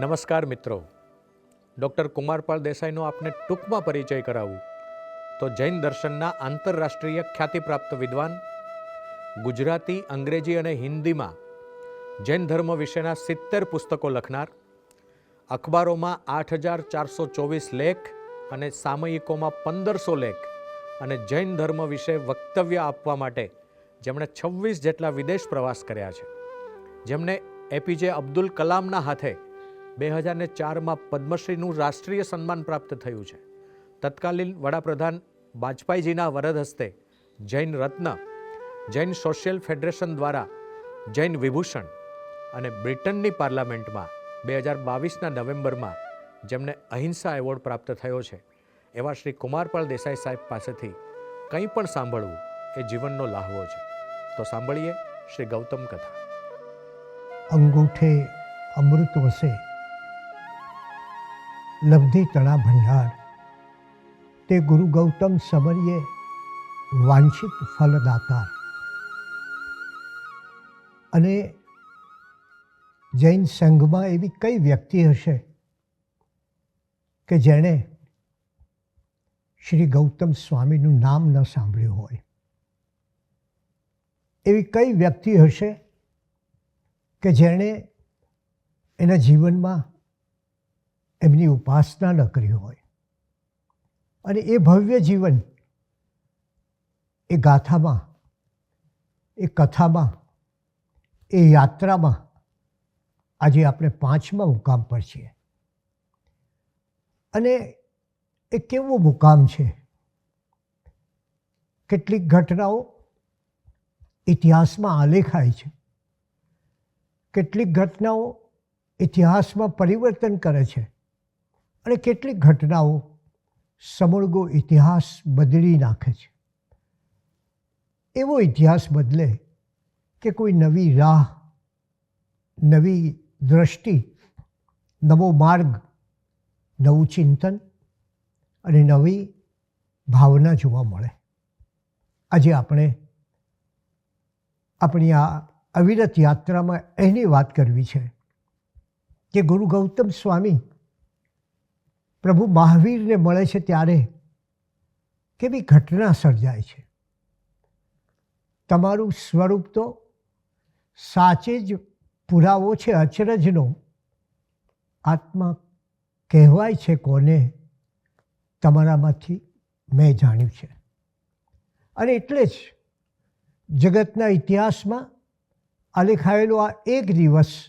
નમસ્કાર મિત્રો. ડૉક્ટર કુમારપાલ દેસાઈનો આપને ટૂંકમાં પરિચય કરાવું. તો જૈન દર્શનના આંતરરાષ્ટ્રીય ખ્યાતિપ્રાપ્ત વિદ્વાન, ગુજરાતી, અંગ્રેજી અને હિન્દીમાં જૈન ધર્મ વિશેના સિત્તેર પુસ્તકો લખનાર, અખબારોમાં આઠ હજાર ચારસો ચોવીસ લેખ અને સામયિકોમાં પંદરસો લેખ અને જૈન ધર્મ વિશે વક્તવ્ય આપવા માટે જેમણે છવ્વીસ જેટલા વિદેશ પ્રવાસ કર્યા છે. જેમને એપીજે અબ્દુલ કલામના હાથે બે હજારને ચારમાં પદ્મશ્રીનું રાષ્ટ્રીય સન્માન પ્રાપ્ત થયું છે. તત્કાલીન વડાપ્રધાન વાજપાઈજીના વરદ હસ્તે જૈન રત્ન, જૈન સોશિયલ ફેડરેશન દ્વારા જૈન વિભૂષણ અને બ્રિટનની પાર્લામેન્ટમાં બે હજાર બાવીસના નવેમ્બરમાં જેમને અહિંસા એવોર્ડ પ્રાપ્ત થયો છે. એવા શ્રી કુમારપાલ દેસાઈ સાહેબ પાસેથી કંઈ પણ સાંભળવું એ જીવનનો લાહવો છે. તો સાંભળીએ શ્રી ગૌતમ કથા. અંગૂઠે અમૃત વસે લબ્ધિ તણા ભંડાર. તે ગુરુ ગૌતમ સમરીએ વાંછિત ફલદાતા. અને જૈન સંઘમાં એવી કઈ વ્યક્તિ હશે કે જેણે શ્રી ગૌતમ સ્વામીનું નામ ન સાંભળ્યું હોય? એવી કઈ વ્યક્તિ હશે કે જેણે એના જીવનમાં એમની ઉપાસના ન કરી હોય. અને એ ભવ્ય જીવન એ ગાથામાં, એ કથામાં, એ યાત્રામાં આજે આપણે પાંચમા મુકામ પર છીએ. અને એ કેવો મુકામ છે? કેટલીક ઘટનાઓ ઇતિહાસમાં આલેખાય છે. કેટલીક ઘટનાઓ ઇતિહાસમાં પરિવર્તન કરે છે. અને કેટલીક ઘટનાઓ સમળગો ઇતિહાસ બદલી નાખે છે. એવો ઇતિહાસ બદલે કે કોઈ નવી રાહ, નવી દ્રષ્ટિ, નવો માર્ગ, નવું ચિંતન અને નવી ભાવના જોવા મળે. આજે આપણે આપણી આ અવિરત યાત્રામાં એની વાત કરવી છે કે ગુરુ ગૌતમ સ્વામી પ્રભુ મહાવીરને મળે છે ત્યારે કેવી ઘટના સર્જાય છે? તમારું સ્વરૂપ તો સાચે જ પુરાવો છે, અચરજનો. આત્મા કહેવાય છે કોને? તમારામાંથી મેં જાણ્યું છે. અને એટલે જ જગતના ઇતિહાસમાં આલેખાયેલો આ એક દિવસ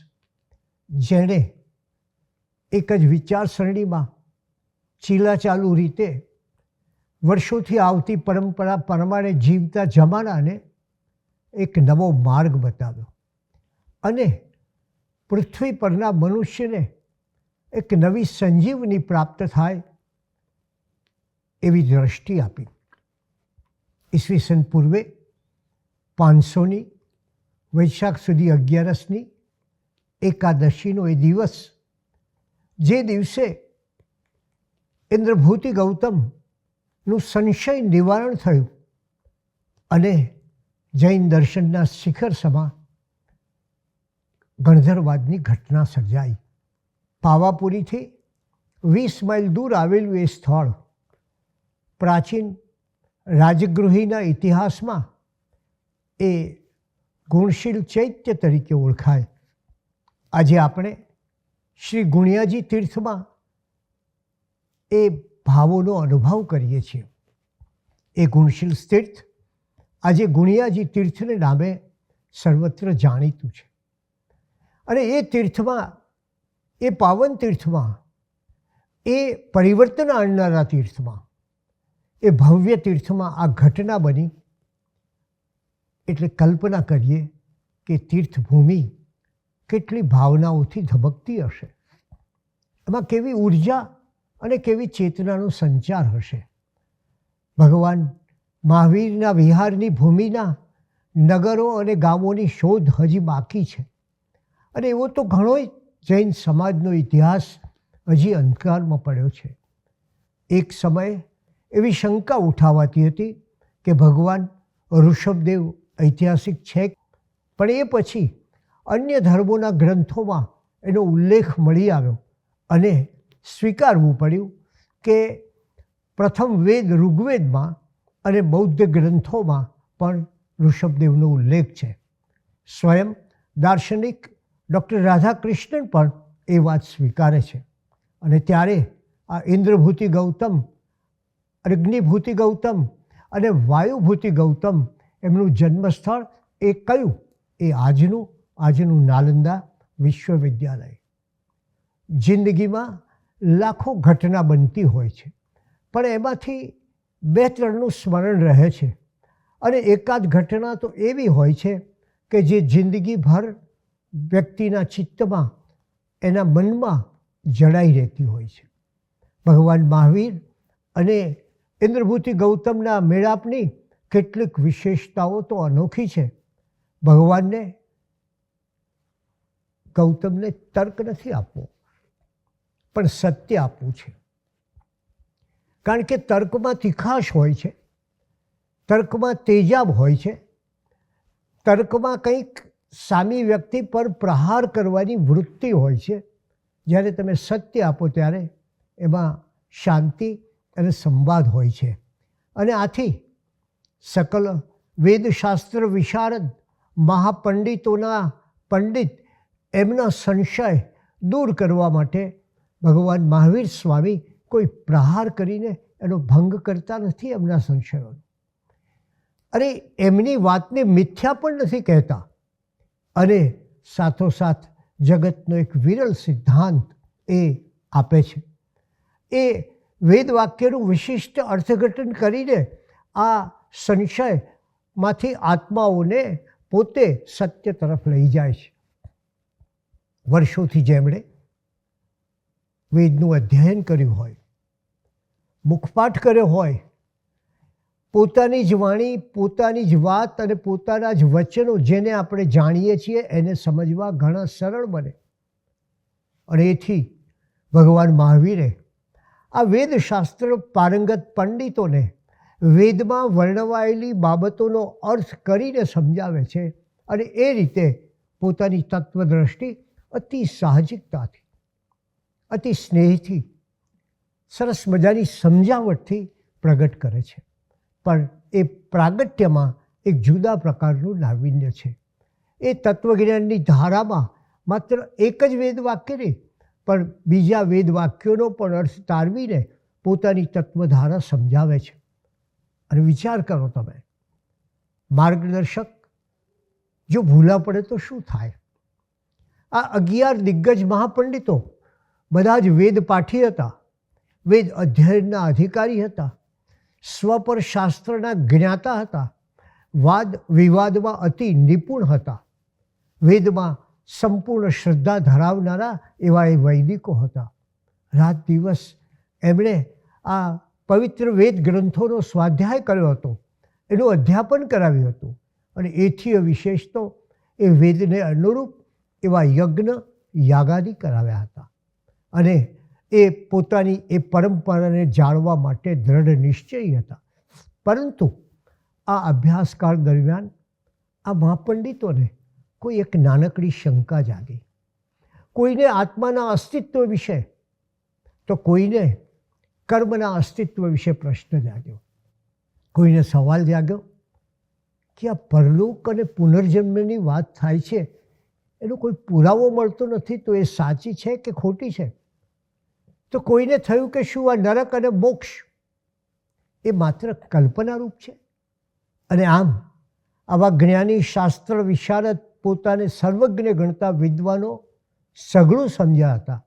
જેણે એક જ વિચારસરણીમાં ચીલાચાલુ રીતે વર્ષોથી આવતી પરંપરા પ્રમાણે જીવતા જમાનાને એક નવો માર્ગ બતાવ્યો. અને પૃથ્વી પરના મનુષ્યને એક નવી સંજીવની પ્રાપ્ત થાય એવી દ્રષ્ટિ આપી. ઈસવીસન પૂર્વે પાંચસોની, વૈશાખ સુધી અગિયારસની એકાદશીનો એ દિવસ જે દિવસે ઇન્દ્રભૂતિ ગૌતમનું સંશય નિવારણ થયું અને જૈન દર્શનના શિખર સમા ગણધરવાદની ઘટના સર્જાઈ. પાવાપુરીથી વીસ માઇલ દૂર આવેલું એ સ્થળ પ્રાચીન રાજગૃહીના ઇતિહાસમાં એ ગુણશીલ ચૈત્ય તરીકે ઓળખાય. આજે આપણે શ્રી ગુણિયાજી તીર્થમાં એ ભાવોનો અનુભવ કરીએ છીએ. એ ગુણશીલ તીર્થ, આજે ગુણિયાજી તીર્થને નામે સર્વત્ર જાણીતું છે. અને એ તીર્થમાં, એ પાવન તીર્થમાં, એ પરિવર્તન આણનારા તીર્થમાં, એ ભવ્ય તીર્થમાં આ ઘટના બની. એટલે કલ્પના કરીએ કે તીર્થભૂમિ કેટલી ભાવનાઓથી ધબકતી હશે. એમાં કેવી ઊર્જા અને કેવી ચેતનાનો સંચાર હશે. ભગવાન મહાવીરના વિહારની ભૂમિના નગરો અને ગામોની શોધ હજી બાકી છે. અને એવો તો ઘણોય જૈન સમાજનો ઇતિહાસ હજી અંધકારમાં પડ્યો છે. એક સમયે એવી શંકા ઉઠાવાતી હતી કે ભગવાન ઋષભદેવ ઐતિહાસિક છે પણ એ પછી અન્ય ધર્મોના ગ્રંથોમાં એનો ઉલ્લેખ મળી આવ્યો અને સ્વીકારવું પડ્યું કે પ્રથમ વેદ ઋગ્વેદમાં અને બૌદ્ધ ગ્રંથોમાં પણ ઋષભદેવનો ઉલ્લેખ છે. સ્વયં દાર્શનિક ડૉક્ટર રાધાકૃષ્ણન પણ એ વાત સ્વીકારે છે. અને ત્યારે આ ઇન્દ્રભૂતિ ગૌતમ, અગ્નિભૂતિ ગૌતમ અને વાયુભૂતિ ગૌતમ એમનું જન્મસ્થળ એ કયું? એ આજનું આજનું નાલંદા વિશ્વવિદ્યાલય. જિંદગીમાં લાખો ઘટના બનતી હોય છે. પણ એમાંથી બે ત્રણનું સ્મરણ રહે છે. અને એકાદ ઘટના તો એવી હોય છે કે જે જિંદગીભર વ્યક્તિના ચિત્તમાં, એના મનમાં જડાઈ રહેતી હોય છે. ભગવાન મહાવીર અને ઇન્દ્રભૂતિ ગૌતમના મેળાપની કેટલીક વિશેષતાઓ તો અનોખી છે. ભગવાનને ગૌતમને તર્ક નથી આપવો. પણ સત્ય આપવું છે. કારણ કે તર્કમાં તીખાશ હોય છે, તર્કમાં તેજાબ હોય છે, તર્કમાં કંઈક સામી વ્યક્તિ પર પ્રહાર કરવાની વૃત્તિ હોય છે. જ્યારે તમે સત્ય આપો ત્યારે એમાં શાંતિ અને સંવાદ હોય છે. અને આથી સકલ વેદશાસ્ત્ર વિશારદ મહાપંડિતોના પંડિત એમના સંશય દૂર કરવા માટે ભગવાન મહાવીર સ્વામી કોઈ પ્રહાર કરીને એનો ભંગ કરતા નથી એમના સંશયોનો. અરે એમની વાતને મિથ્યા પણ નથી કહેતા. અને સાથોસાથ જગતનો એક વિરલ સિદ્ધાંત એ આપે છે. એ વેદ વાક્યનું વિશિષ્ટ અર્થઘટન કરીને આ સંશયમાંથી આત્માઓને પોતે સત્ય તરફ લઈ જાય છે. વર્ષોથી જેમણે વેદનું અધ્યયન કર્યું હોય, મુખપાઠ કર્યો હોય, પોતાની જ વાણી, પોતાની જ વાત અને પોતાના જ વચનો જેને આપણે જાણીએ છીએ એને સમજવા ઘણા સરળ બને. અને એથી ભગવાન મહાવીરે આ વેદશાસ્ત્ર પારંગત પંડિતોને વેદમાં વર્ણવાયેલી બાબતોનો અર્થ કરીને સમજાવે છે અને એ રીતે પોતાની તત્વદ્રષ્ટિ અતિ સાહજિકતાથી અતિ સ્નેહથી, સરસ મજાની સમજાવટથી પ્રગટ કરે છે. પણ એ પ્રાગટ્યમાં એક જુદા પ્રકારનું નાવીન્ય છે. એ તત્વજ્ઞાનની ધારામાં માત્ર એક જ વેદ વાક્ય નહીં, પણ બીજા વેદ વાક્યોનો પણ અર્થ તારવીને પોતાની તત્વધારા સમજાવે છે. અને વિચાર કરો તમે, માર્ગદર્શક, જો ભૂલા પડે તો શું થાય? આ અગિયાર દિગ્ગજ મહાપંડિતો બધા જ વેદ પાઠી હતા. વેદ અધ્યયનના અધિકારી હતા. સ્વપર શાસ્ત્રના જ્ઞાતા હતા. વાદ વિવાદમાં અતિ નિપુણ હતા. વેદમાં સંપૂર્ણ શ્રદ્ધા ધરાવનારા એવા એ વૈદિકો હતા. રાત દિવસ એમણે આ પવિત્ર વેદ ગ્રંથોનો સ્વાધ્યાય કર્યો હતો. એનું અધ્યાપન કરાવ્યું હતું. અને એથી વિશેષ તો એ વેદને અનુરૂપ એવા યજ્ઞ યાગાદી કરાવ્યા હતા. અને એ પોતાની એ પરંપરાને જાળવા માટે દ્રઢ નિશ્ચયી હતા. પરંતુ આ અભ્યાસકાળ દરમિયાન આ મહાપંડિતોને કોઈ એક નાનકડી શંકા જાગી. કોઈને આત્માના અસ્તિત્વ વિશે, તો કોઈને કર્મના અસ્તિત્વ વિશે પ્રશ્ન જાગ્યો. કોઈને સવાલ જાગ્યો કે આ પરલોક અને પુનર્જન્મની વાત થાય છે, એનો કોઈ પુરાવો મળતો નથી, તો એ સાચી છે કે ખોટી છે? તો કોઈને થયું કે શું આ નરક અને મોક્ષ એ માત્ર કલ્પનારૂપ છે? અને આમ, આવા જ્ઞાની શાસ્ત્ર વિશારદ પોતાને સર્વજ્ઞ ગણતા વિદ્વાનો સઘળું સમજ્યા હતા,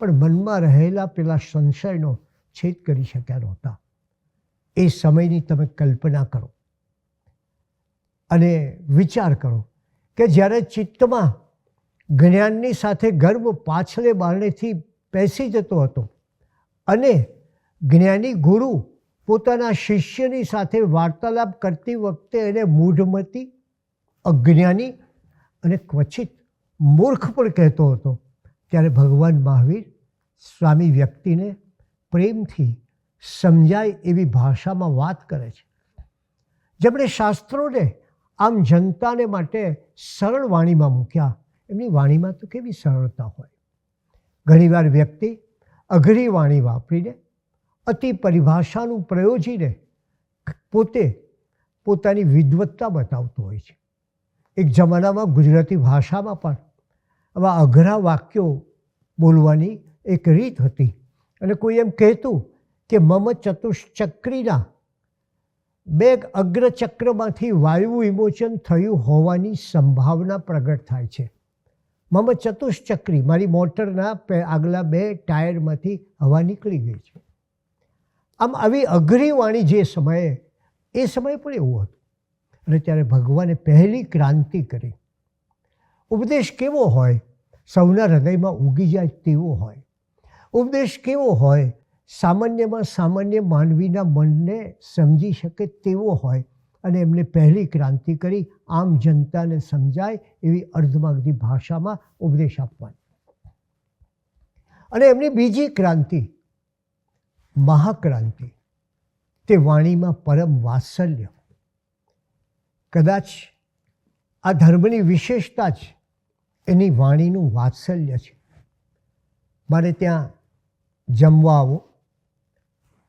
પણ મનમાં રહેલા પેલા સંશયનો છેદ કરી શક્યા નહોતા. એ સમયની તમે કલ્પના કરો અને વિચાર કરો કે જ્યારે ચિત્તમાં જ્ઞાનની સાથે ગર્વ પાછલે બારણેથી પેસી જતો હતો. અને જ્ઞાની ગુરુ પોતાના શિષ્યની સાથે વાર્તાલાપ કરતી વખતે એને મૂઢમતી, અજ્ઞાની અને ક્વચિત મૂર્ખ પણ કહેતો હતો. ત્યારે ભગવાન મહાવીર સ્વામી વ્યક્તિને પ્રેમથી સમજાય એવી ભાષામાં વાત કરે છે. જેમણે શાસ્ત્રોને આમ જનતાને માટે સરળ વાણીમાં મૂક્યા. એમની વાણીમાં તો કેવી સરળતા હોય? ઘણીવાર વ્યક્તિ અઘરી વાણી વાપરીને અતિ પરિભાષાનું પ્રયોજીને પોતે પોતાની વિદવત્તા બતાવતો હોય છે. એક જમાનામાં ગુજરાતી ભાષામાં પણ આવા અઘરા વાક્યો બોલવાની એક રીત હતી અને કોઈ એમ કહેતું કે મમ ચતુષ્ચક્રીના બે અગ્રચક્રમાંથી વાયુ વિમોચન થયું હોવાની સંભાવના પ્રગટ થાય છે. મમ ચતુષ્ચક્રી, મારી મોટરના આગલા બે ટાયરમાંથી હવા નીકળી ગઈ છે. આમ આવી અઘરી વાણી જે સમયે, એ સમયે પણ એવું હતું. અને ત્યારે ભગવાને પહેલી ક્રાંતિ કરી. ઉપદેશ કેવો હોય? સૌના હૃદયમાં ઉગી જાય તેવો હોય. ઉપદેશ કેવો હોય? સામાન્યમાં સામાન્ય માનવીના મનને સમજી શકે તેવો હોય. અને એમને પહેલી ક્રાંતિ કરી, આમ જનતાને સમજાય એવી અર્ધમાગધી ભાષામાં ઉપદેશ આપવાની. અને એમની બીજી ક્રાંતિ, મહાક્રાંતિ, તે વાણીમાં પરમ વાત્સલ્ય. કદાચ આ ધર્મની વિશેષતા જ એની વાણીનું વાત્સલ્ય છે. મારે ત્યાં જમવા આવો,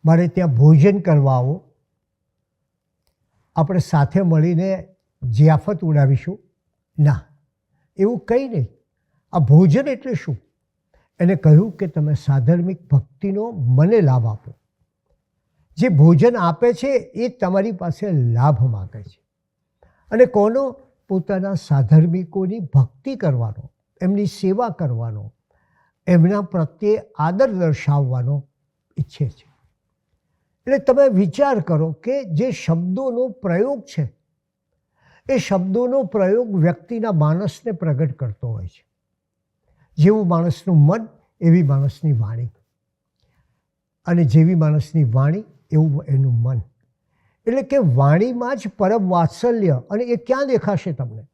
મારે ત્યાં ભોજન કરવા આવો આપણે સાથે મળીને જિયાફત ઉડાવીશું? ના. એવું કંઈ નહીં. આ ભોજન એટલે શું? એને કહ્યું કે તમે સાધર્મિક ભક્તિનો મને લાભ આપો. જે ભોજન આપે છે એ તમારી પાસે લાભ માગે છે. અને કોનો? પોતાના સાધર્મિકોની ભક્તિ કરવાનો, એમની સેવા કરવાનો, એમના પ્રત્યે આદર દર્શાવવાનો ઈચ્છે છે. એટલે તમે વિચાર કરો કે જે શબ્દોનો પ્રયોગ છે, એ શબ્દોનો પ્રયોગ વ્યક્તિના માણસને પ્રગટ કરતો હોય છે. જેવું માણસનું મન, એવી માણસની વાણી. અને જેવી માણસની વાણી, એવું એનું મન. એટલે કે વાણીમાં જ પરમ વાત્સલ્ય અને એ ક્યાં દેખાશે તમને?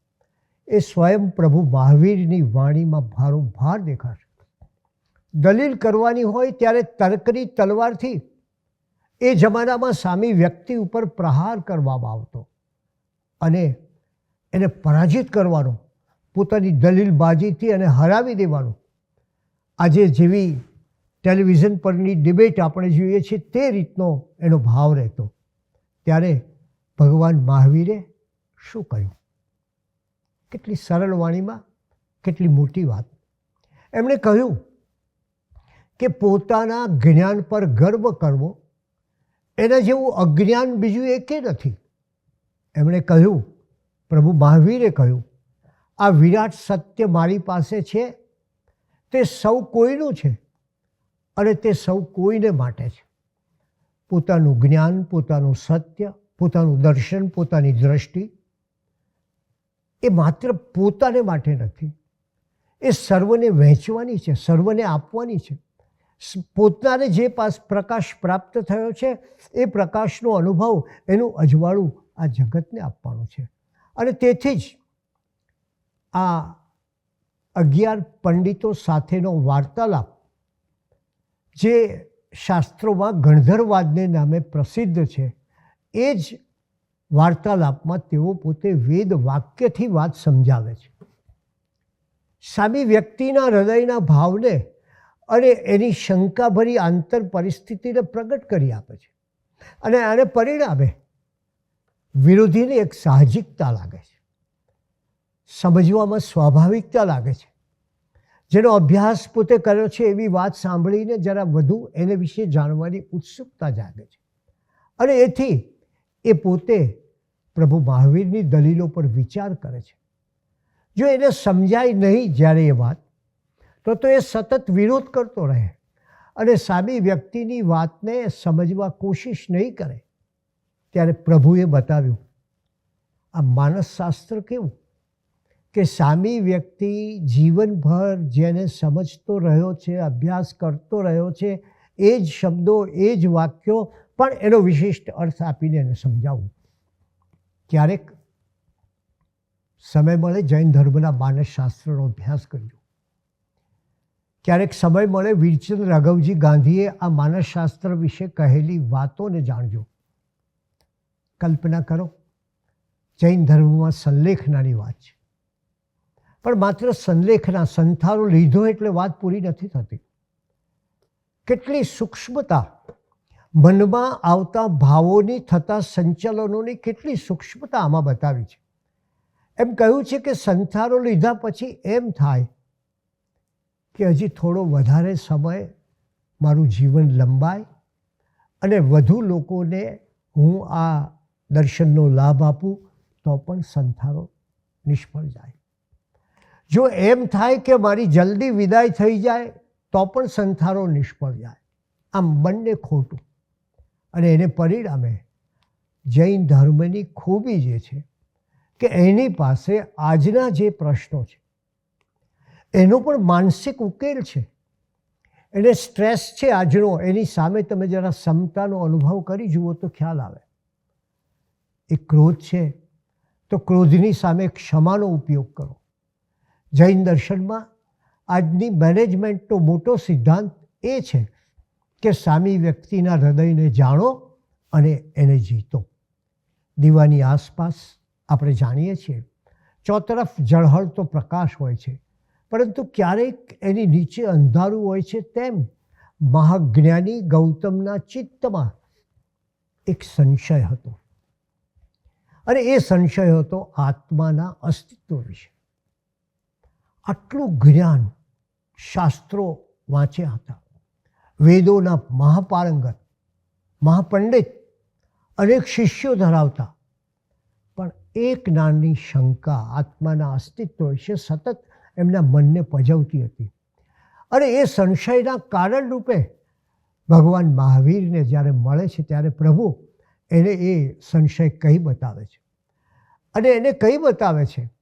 એ સ્વયં પ્રભુ મહાવીરની વાણીમાં ભારોભાર દેખાશે. દલીલ કરવાની હોય ત્યારે તર્કની તલવારથી એ જમાનામાં સામી વ્યક્તિ ઉપર પ્રહાર કરવામાં આવતો અને એને પરાજિત કરવાનો, પોતાની દલીલબાજીથી અને હરાવી દેવાનું. આજે જેવી ટેલિવિઝન પરની ડિબેટ આપણે જોઈએ છીએ તે રીતનો એનો ભાવ રહેતો. ત્યારે ભગવાન મહાવીરે શું કહ્યું? કેટલી સરળ વાણીમાં, કેટલી મોટી વાત. એમણે કહ્યું કે પોતાના જ્ઞાન પર ગર્વ કરવો એના જેવું અજ્ઞાન બીજું એકે નથી. એમણે કહ્યું, પ્રભુ મહાવીરે કહ્યું, આ વિરાટ સત્ય મારી પાસે છે. તે સૌ કોઈનું છે અને તે સૌ કોઈને માટે છે. પોતાનું જ્ઞાન, પોતાનું સત્ય, પોતાનું દર્શન, પોતાની દ્રષ્ટિ એ માત્ર પોતાને માટે નથી. એ સર્વને વહેંચવાની છે, સર્વને આપવાની છે. પોતાને જે પાસ પ્રકાશ પ્રાપ્ત થયો છે, એ પ્રકાશનો અનુભવ એનું અજવાળું આ જગતને આપવાનું છે. અને તેથી જ આ અગિયાર પંડિતો સાથેનો વાર્તાલાપ, જે શાસ્ત્રોમાં ગણધરવાદને નામે પ્રસિદ્ધ છે, એ જ વાર્તાલાપમાં તેઓ પોતે વેદ વાક્યથી વાત સમજાવે છે. સામી વ્યક્તિના હૃદયના ભાવને અને એની શંકાભરી આંતર પરિસ્થિતિને પ્રગટ કરી આપે છે. અને આને પરિણામે વિરોધીને એક સાહજિકતા લાગે છે. સમજવામાં સ્વાભાવિકતા લાગે છે. જેનો અભ્યાસ પોતે કર્યો છે એવી વાત સાંભળીને જરા વધુ એને વિશે જાણવાની ઉત્સુકતા જાગે છે. અને એથી એ પોતે પ્રભુ મહાવીરની દલીલો પર વિચાર કરે છે. જો એને સમજાય નહીં જ્યારે એ વાત તો તો એ સતત વિરોધ કરતો રહે અને સામી વ્યક્તિની વાતને સમજવા કોશિશ નહીં કરે. ત્યારે પ્રભુએ બતાવ્યું, આ માનસશાસ્ત્ર કેવું? કે સામી વ્યક્તિ જીવનભર જેને સમજતો રહ્યો છે, અભ્યાસ કરતો રહ્યો છે, એ જ શબ્દો, એ જ વાક્યો, પણ એનો વિશિષ્ટ અર્થ આપીને એને સમજાવવું ક્યારેક સમય મળે જૈન ધર્મના માનસશાસ્ત્રનો અભ્યાસ કરજો. ક્યારેક સમય મળે વીરચંદ રાઘવજી ગાંધીએ આ માનસશાસ્ત્ર વિશે કહેલી વાતોને જાણજો. કલ્પના કરો, જૈન ધર્મમાં સંલેખનાની વાત છે. પણ માત્ર સંલેખના, સંથારો લીધો એટલે વાત પૂરી નથી થતી. કેટલી સૂક્ષ્મતા મનમાં આવતા ભાવોની થતા સંચલનોની કેટલી સૂક્ષ્મતા આમાં બતાવી છે. એમ કહ્યું છે કે સંથારો લીધા પછી એમ થાય કે હજી થોડો વધારે સમય મારું જીવન લંબાય અને વધુ લોકોને હું આ દર્શનનો લાભ આપું, તો પણ સંથારો નિષ્ફળ જાય. જો એમ થાય કે મારી જલ્દી વિદાય થઈ જાય, તો પણ સંથારો નિષ્ફળ જાય. આમ બંને ખોટું. અને એને પરિણામે જૈન ધર્મની ખૂબી જે છે કે એની પાસે આજના જે પ્રશ્નો છે એનો પણ માનસિક ઉકેલ છે. એને સ્ટ્રેસ છે આજનો, એની સામે તમે જરા ક્ષમતાનો અનુભવ કરી જુઓ તો ખ્યાલ આવે. એ ક્રોધ છે, તો ક્રોધની સામે ક્ષમાનો ઉપયોગ કરો. જૈન દર્શનમાં આજની મેનેજમેન્ટનો મોટો સિદ્ધાંત એ છે કે સામી વ્યક્તિના હૃદયને જાણો અને એને જીતો. દીવાની આસપાસ આપણે જાણીએ છીએ. ચોતરફ ઝળહળતો પ્રકાશ હોય છે. પરંતુ ક્યારેક એની નીચે અંધારું હોય છે તેમ મહાજ્ઞાની ગૌતમના ચિત્તમાં એક સંશય હતો. અને એ સંશય હતો આત્માના અસ્તિત્વ વિશે. આટલું જ્ઞાન શાસ્ત્રો વાંચ્યા હતા. વેદોના મહાપારંગત, મહાપંડિત અનેક શિષ્યો ધરાવતા. પણ એક નાની શંકા આત્માના અસ્તિત્વ વિશે સતત એમના મનને પજવતી હતી. અને એ સંશયના કારણરૂપે ભગવાન મહાવીરને જ્યારે મળે છે ત્યારે પ્રભુ એને એ સંશય કહી બતાવે છે. અને એને કહી બતાવે છે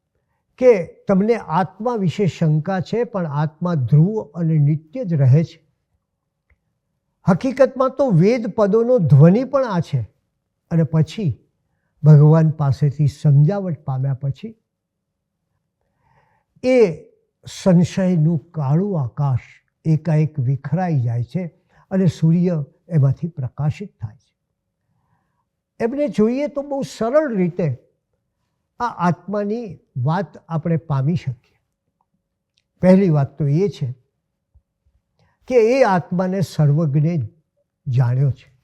કે તમને આત્મા વિશે શંકા છે, પણ આત્મા ધ્રુવ અને નિત્ય જ રહે છે. હકીકતમાં તો વેદ પદોનો ધ્વનિ પણ આ છે. અને પછી ભગવાન પાસેથી સમજાવટ પામ્યા પછી એ સંશયનું કાળું આકાશ એકાએક વિખરાઈ જાય છે અને સૂર્ય એમાંથી પ્રકાશિત થાય છે. એમને જોઈએ તો બહુ સરળ રીતે આ આત્માની વાત આપણે પામી શકીએ. પહેલી વાત તો એ છે કે એ આત્માને સર્વજ્ઞે જાણ્યો છે.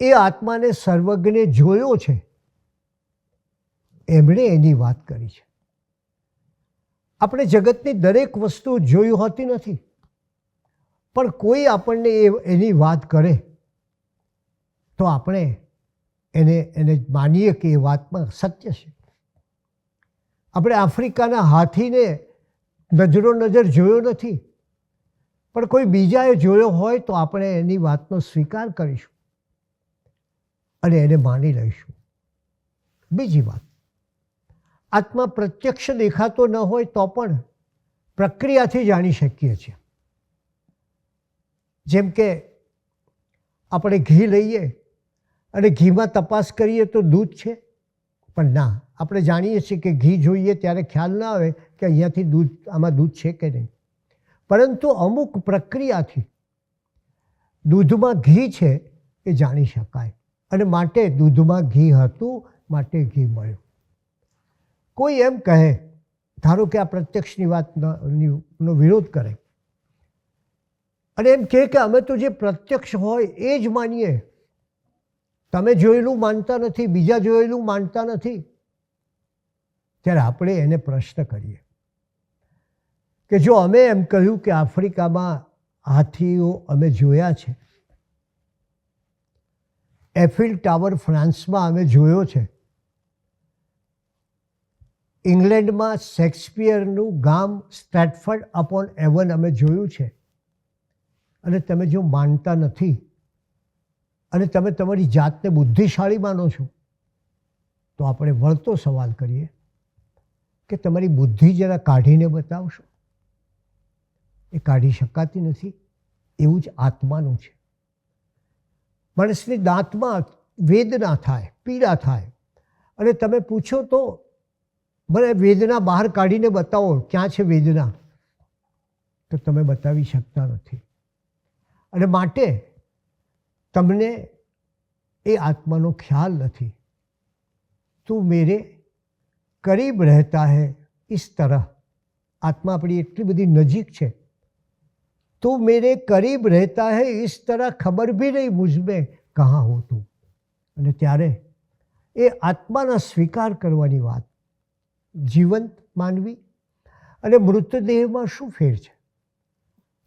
એ આત્માને સર્વજ્ઞે જોયો છે. એમણે એની વાત કરી છે. આપણે જગતની દરેક વસ્તુ જોઈ હોતી નથી. પણ કોઈ આપણને એ, એની વાત કરે, તો આપણે એને એને માનીએ કે એ વાતમાં સત્ય છે. આપણે આફ્રિકાના હાથીને નજરો નજર જોયો નથી. પણ કોઈ બીજાએ જોયો હોય તો આપણે એની વાતનો સ્વીકાર કરીશું અને એને માની લઈશું. બીજી વાત. આત્મા પ્રત્યક્ષ દેખાતો ન હોય તો પણ પ્રક્રિયાથી જાણી શકીએ છીએ. જેમ કે આપણે ઘી લઈએ અને ઘીમાં તપાસ કરીએ તો દૂધ છે? પણ ના, આપણે જાણીએ છીએ કે ઘી જોઈએ ત્યારે ખ્યાલ ના આવે કે અહીંયાથી દૂધ, આમાં દૂધ છે કે નહીં. પરંતુ અમુક પ્રક્રિયાથી દૂધમાં ઘી છે એ જાણી શકાય અને માટે દૂધમાં ઘી હતું, માટે ઘી મળ્યું. કોઈ એમ કહે, ધારો કે આ પ્રત્યક્ષની વાતનો વિરોધ કરે. અને એમ કહે કે અમે તો જે પ્રત્યક્ષ હોય એ જ માનીએ. તમે જોયેલું માનતા નથી, બીજા જોયેલું માનતા નથી. ત્યારે આપણે એને પ્રશ્ન કરીએ. કે જો અમે એમ કહ્યું કે આફ્રિકામાં હાથીઓ અમે જોયા છે, એફિલ ટાવર ફ્રાન્સમાં અમે જોયો છે ઇંગ્લેન્ડમાં શેક્સપિયરનું ગામ સ્ટેટફર્ડ અપોન એવન અમે જોયું છે. અને તમે જો માનતા નથી, અને તમે તમારી જાતને બુદ્ધિશાળી માનો છો, તો આપણે વળતો સવાલ કરીએ કે તમારી બુદ્ધિ જરા કાઢીને બતાવશો? એ કાઢી શકાતી નથી, એવું જ આત્માનું છે. માણસની દાંતમાં વેદના થાય, પીડા થાય. અને તમે પૂછો તો ભલે વેદના બહાર કાઢીને બતાવો, ક્યાં છે વેદના? તો તમે બતાવી શકતા નથી. અને માટે તમને એ આત્માનો ખ્યાલ નથી. તું મેરે કરીબ રહેતા હે ઇસ તરહ. આત્મા આપણી એટલી બધી નજીક છે. તું મેરે કરીબ રહેતા હે ઇસ તરહ, ખબર ભી નહીં મુજબે કહા હો તું. અને ત્યારે એ આત્માના સ્વીકાર કરવાની વાત જીવંત માનવી અને મૃતદેહમાં શું ફેર છે?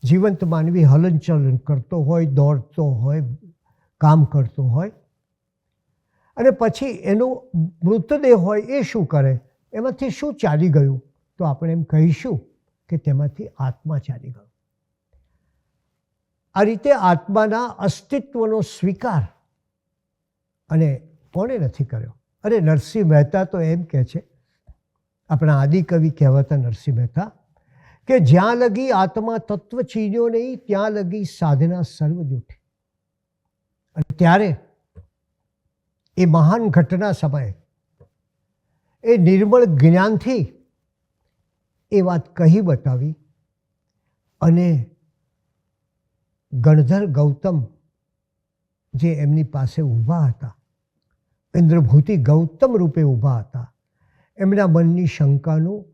જીવંત માનવી હલનચલન કરતો હોય, દોડતો હોય, કામ કરતો હોય અને પછી એનો મૃતદેહ હોય એ શું કરે? એમાંથી શું ચાલી ગયું? તો આપણે એમ કહીશું કે તેમાંથી આત્મા ચાલી ગયો. આ રીતે આત્માના અસ્તિત્વનો સ્વીકાર અને કોણે નથી કર્યો? અરે નરસિંહ મહેતા તો એમ કહે છે આપણા આદિકવિ કહેવાતા નરસિંહ મહેતા, કે જ્યાં લગી આત્મા તત્વ ચીન્યો નહીં, ત્યાં લગી સાધના સર્વ જૂઠી. અને ત્યારે એ મહાન ઘટના સમયે એ નિર્મળ જ્ઞાનથી એ વાત કહી બતાવી અને ગણધર ગૌતમ જે એમની પાસે ઊભા હતા, ઇન્દ્રભૂતિ ગૌતમ રૂપે ઊભા હતા એમના મનની શંકાનું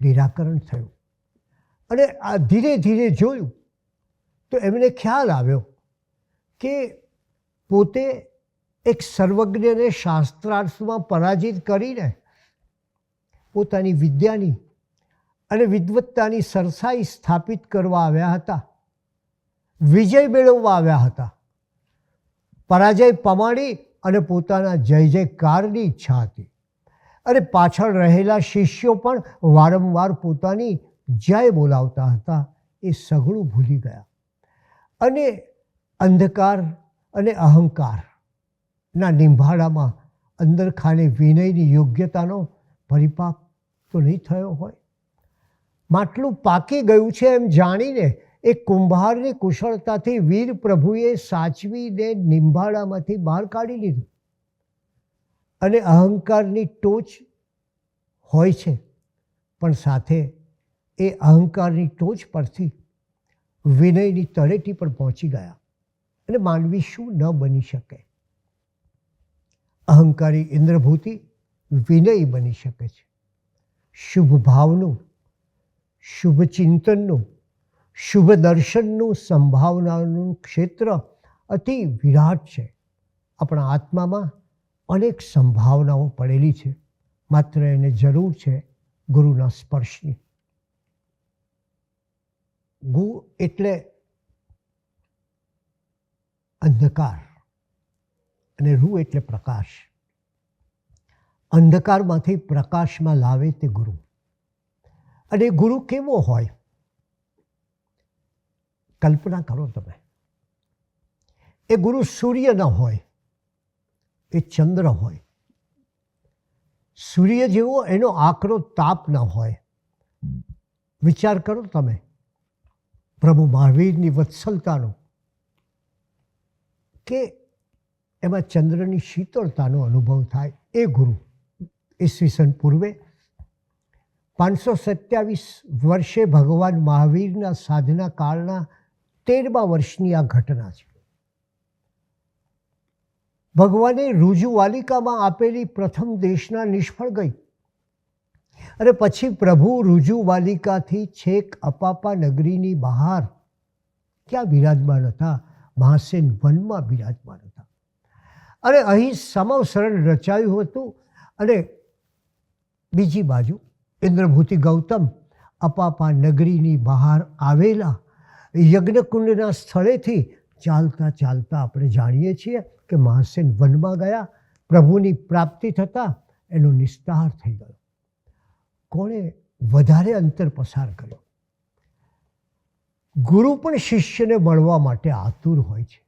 નિરાકરણ થયું. અને આ ધીરે ધીરે જોયું તો એમને ખ્યાલ આવ્યો કે પોતે એક સર્વજ્ઞને શાસ્ત્રાર્થમાં પરાજિત કરીને પોતાની વિદ્યાની અને વિદ્વત્તાની સરસાઈ સ્થાપિત કરવા આવ્યા હતા, વિજય મેળવવા આવ્યા હતા, પરાજય પમાડી અને પોતાના જય જયકારની ઈચ્છા હતી. અને પાછળ રહેલા શિષ્યો પણ વારંવાર પોતાની જય બોલાવતા હતા. એ સઘળું ભૂલી ગયા. અને અંધકાર અને અહંકારના નિંભાડામાં અંદર ખાને વિનયની યોગ્યતાનો પરિપાક તો નહીં થયો હોય. માટલું પાકી ગયું છે એમ જાણીને એ કુંભારની કુશળતાથી વીર પ્રભુએ સાચવીને નિંભાડામાંથી બહાર કાઢી લીધું. અને અહંકારની ટોચ હોય છે, પણ સાથે એ અહંકારની ટોચ પરથી વિનયની તળેટી પર પહોંચી ગયા અને માનવી શું ન બની શકે? અહંકારી ઇન્દ્રભૂતિ વિનય બની શકે છે. શુભ ભાવનું, શુભ ચિંતનનું, શુભ દર્શનનું સંભાવનાનું ક્ષેત્ર અતિ વિરાટ છે. આપણા આત્મામાં અનેક સંભાવનાઓ પડેલી છે. માત્ર એને જરૂર છે ગુરુના સ્પર્શની. ગુ એટલે અંધકાર અને રૂ એટલે પ્રકાશ. અંધકારમાંથી પ્રકાશમાં લાવે તે ગુરુ. અને ગુરુ કેવો હોય? કલ્પના કરો તમે. એ ગુરુ સૂર્ય ન હોય. એ ચંદ્ર હોય. સૂર્ય જેવો એનો આકરો તાપ ન હોય. વિચાર કરો તમે. પ્રભુ મહાવીરની વત્સલતાનો કે એમાં ચંદ્રની શીતળતાનો અનુભવ થાય એ ગુરુ ઈસવીસન પૂર્વે પાંચસો સત્યાવીસ વર્ષે ભગવાન મહાવીરના સાધના કાળના તેરમા વર્ષની આ ઘટના છે. ભગવાને રુજુવાલિકામાં આપેલી પ્રથમ દેશના નિષ્ફળ ગઈ. અને પછી પ્રભુ રુજુવાલિકાથી છેક અપાપા નગરીની બહાર ક્યાં બિરાજમાન હતા? મહાસેન વનમાં બિરાજમાન હતા. અને અહીં સમવસરણ રચાયું હતું અને બીજી બાજુ ઇન્દ્રભૂતિ ગૌતમ અપાપા નગરીની બહાર આવેલા યજ્ઞકુંડના સ્થળેથી ચાલતા ચાલતા આપણે જાણીએ છીએ કે મહાસેન વનમાં ગયા, પ્રભુની પ્રાપ્તિ થતાં એનો નિસ્તાર થઈ ગયો. કોણે વધારે અંતર પસાર કર્યો? ગુરુ પણ શિષ્યને મળવા માટે આતુર હોય છે.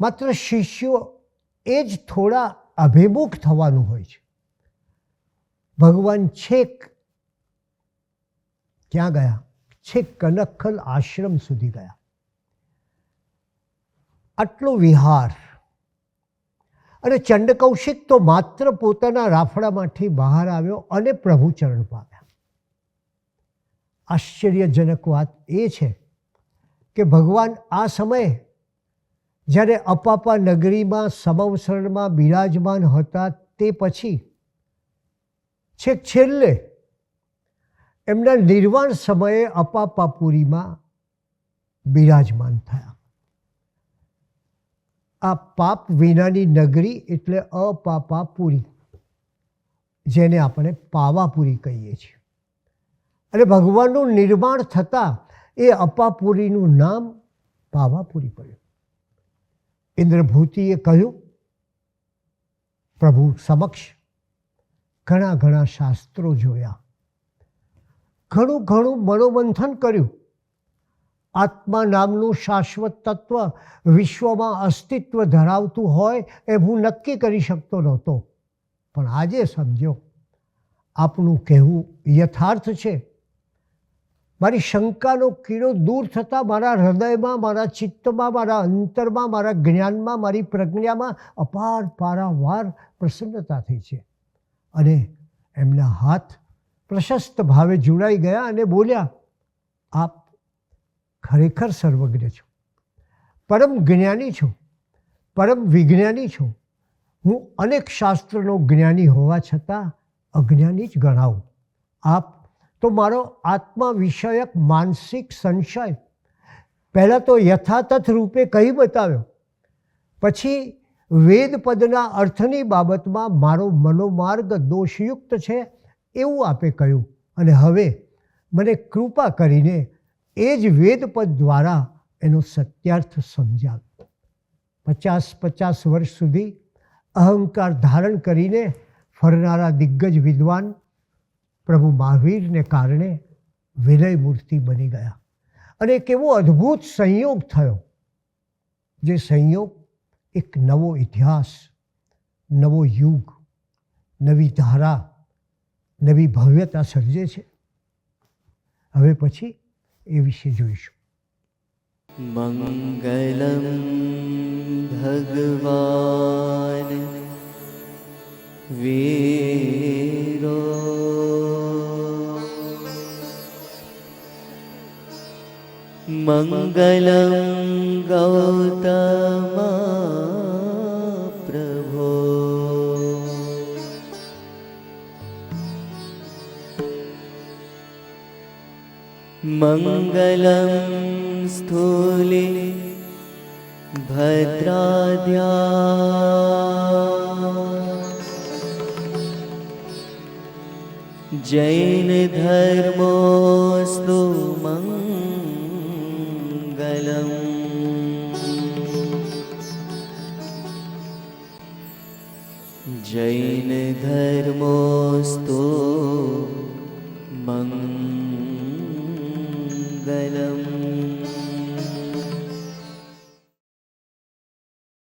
માત્ર શિષ્યો એ જ થોડા અભિમુખ થવાનું હોય છે. ભગવાન છેક ક્યાં ગયા? છેક કનખલ આશ્રમ સુધી ગયા. આટલો વિહાર અને ચંડકૌશિક તો માત્ર પોતાના રાફડામાંથી બહાર આવ્યો અને પ્રભુ ચરણ પામ્યા. આશ્ચર્યજનક વાત એ છે કે ભગવાન આ સમયે જ્યારે અપાપા નગરીમાં સમવસરણમાં બિરાજમાન હતા તે પછી છેક છેલ્લે એમના નિર્વાણ સમયે અપાપાપુરીમાં બિરાજમાન થયા. આ પાપ વિનાની નગરી એટલે અપાપાપુરી, જેને આપણે પાવાપુરી કહીએ છીએ. અને ભગવાનનું નિર્માણ થતાં એ અપાપુરીનું નામ પાવાપુરી પડ્યું. ઇન્દ્રભૂતિએ કહ્યું, પ્રભુ સમક્ષ ઘણા ઘણા શાસ્ત્રો જોયા. ઘણું ઘણું મનોમંથન કર્યું. આત્મા નામનું શાશ્વત તત્વ વિશ્વમાં અસ્તિત્વ ધરાવતું હોય એ હું નક્કી કરી શકતો નહોતો. પણ આજે સમજો, આપનું કહેવું યથાર્થ છે. મારી શંકાનો કીડો દૂર થતાં મારા હૃદયમાં, મારા ચિત્તમાં, મારા અંતરમાં, મારા જ્ઞાનમાં, મારી પ્રજ્ઞામાં અપાર પારાવાર પ્રસન્નતા થઈ છે. અને એમના હાથ પ્રશસ્ત ભાવે જોડાઈ ગયા અને બોલ્યા, આપ ખરેખર સર્વજ્ઞ છું. પરમ જ્ઞાની છું. પરમ વિજ્ઞાની છું. હું અનેક શાસ્ત્રનો જ્ઞાની હોવા છતાં અજ્ઞાની જ ગણાવું. આપ તો મારો આત્મા વિષયક માનસિક સંશય પહેલાં તો યથાતથ રૂપે કહી બતાવ્યો. પછી વેદ પદના અર્થની બાબતમાં મારો મનોમાર્ગ દોષયુક્ત છે એવું આપે કહ્યું. અને હવે મને કૃપા કરીને એ જ વેદપદ દ્વારા એનો સત્યાર્થ સમજાવ પચાસ પચાસ વર્ષ સુધી અહંકાર ધારણ કરીને ફરનારા દિગ્ગજ વિદ્વાન પ્રભુ મહાવીરને કારણે વિનયમૂર્તિ બની ગયા. અને એક એવો અદ્ભુત સંયોગ થયો, જે સંયોગ એક નવો ઇતિહાસ, નવો યુગ, નવી ધારા, નવી ભવ્યતા સર્જે છે. હવે પછી એ વિશે જોઈશું. મંગલમ ભગવાન વીરો. મંગલમ ગૌતમ मङ्गलं स्थूले भद्राद्या। जैनधर्मोऽस्तु मङ्गलम् जैनधर्मोऽस्तु